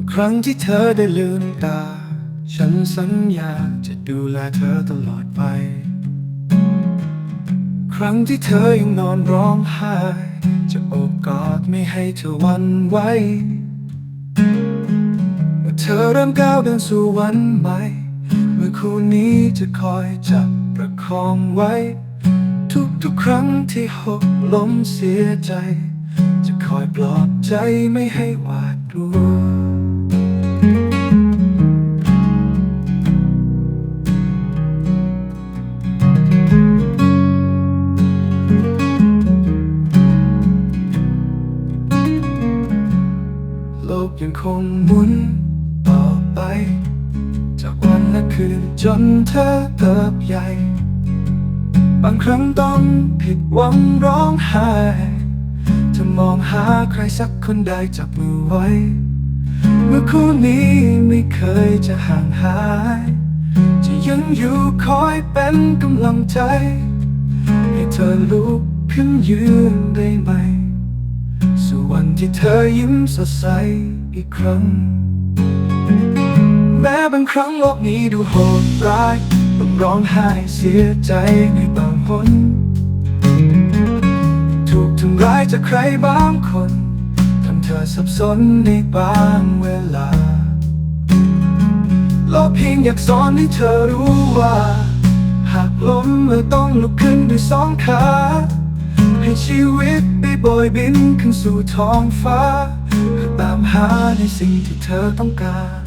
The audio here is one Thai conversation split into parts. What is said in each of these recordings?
ื่อครั้งที่เธอได้ลืมตา ฉันสัญญาจะดูแลเธอตลอดไป ครั้งที่เธอยังนอนร้องไห้ จะโอบกอดไม่ให้เธอวันไหวเมื่อเธอเริ่มก้าวเดินสู่วันใหม่เมื่อคู่นี้จะคอยจับประคองไว้ ทุกๆครั้งที่หกล้มเสียใจ จะคอยปลอบใจไม่ให้หวาดกลัว คงหมุนต่อไป จากวันและคืนจนเธอเติบใหญ่ บางครั้งต้องผิดหวังร้องไห้จะมองหาใครสักคนได้จับมือไว้ เมื่อคู่นี้ไม่เคยจะห่างหาย จะยังอยู่คอยเป็นกำลังใจ ให้เธอลุกขึ้นยืนได้ไหม สู่วันที่เธอยิ้มสดใส อีกครั้ง แม้บางครั้งโลกนี้ดูโหดร้ายต้องร้องไห้เสียใจในบางหนถูกทำร้ายจากใครบางคนทำเธอสับสนในบางเวลาโลกเพียงอยากสอนให้เธอรู้ว่า หากล้มเมื่อต้องลุกขึ้นด้วยสองขาให้ชีวิตได้โบยบินขึ้นสู่ท้องฟ้า ตามหาในสิ่งที่เธอต้องการ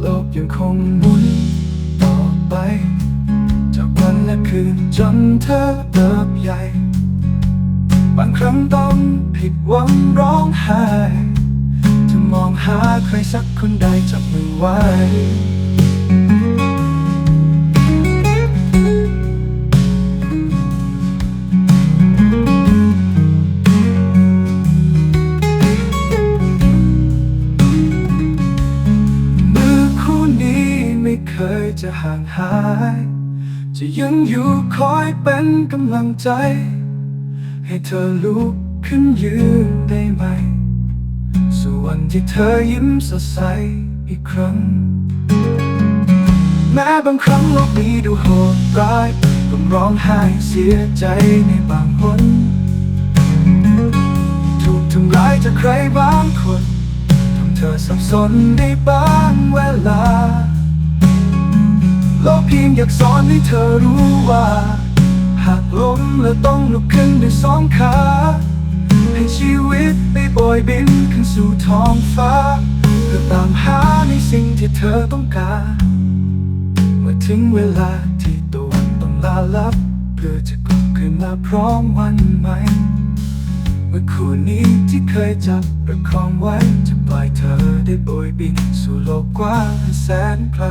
โลกยังคงหมุนต่อไป จากวันและคืนจนเธอเติบใหญ่ บางครั้งต้องผิดหวังร้องไห้จะมองหาใครสักคนได้จับมือไว้ จะห่างหาย จะยังอยู่คอยเป็นกำลังใจ ให้เธอลุกขึ้นยืนได้ไหมสู่วันที่เธอยิ้มสดใสอีกครั้ง แม้บางครั้งโลกนี้ดูโหดร้ายต้องร้องไห้เสียใจในบางหนถูกทำร้ายจากใครบางคนทำเธอสับสนในบางเวลา พียงอยากสอนให้เธอรู้ว่า หากล้มแล้วต้องลุกขึ้นด้วยสองขา ให้ชีวิตได้โบยบินขึ้นสู่ท้องฟ้าเพื่อตามหาในสิ่งที่เธอต้องการเมื่อถึงเวลาที่ตัวต้องลาลับ เพื่อจะกลับคืนมาพร้อมวันใหม่เมื่อคู่นี้ที่เคยจับประคองไว้จะปล่อยเธอได้โบยบินสู่โลกกว้างแสนไกล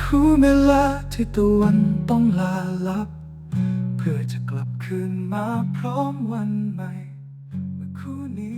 คู่เวลาที่ตะวันต้องลาลับ เพื่อจะกลับคืนมาพร้อมวันใหม่เมื่อคู่นี้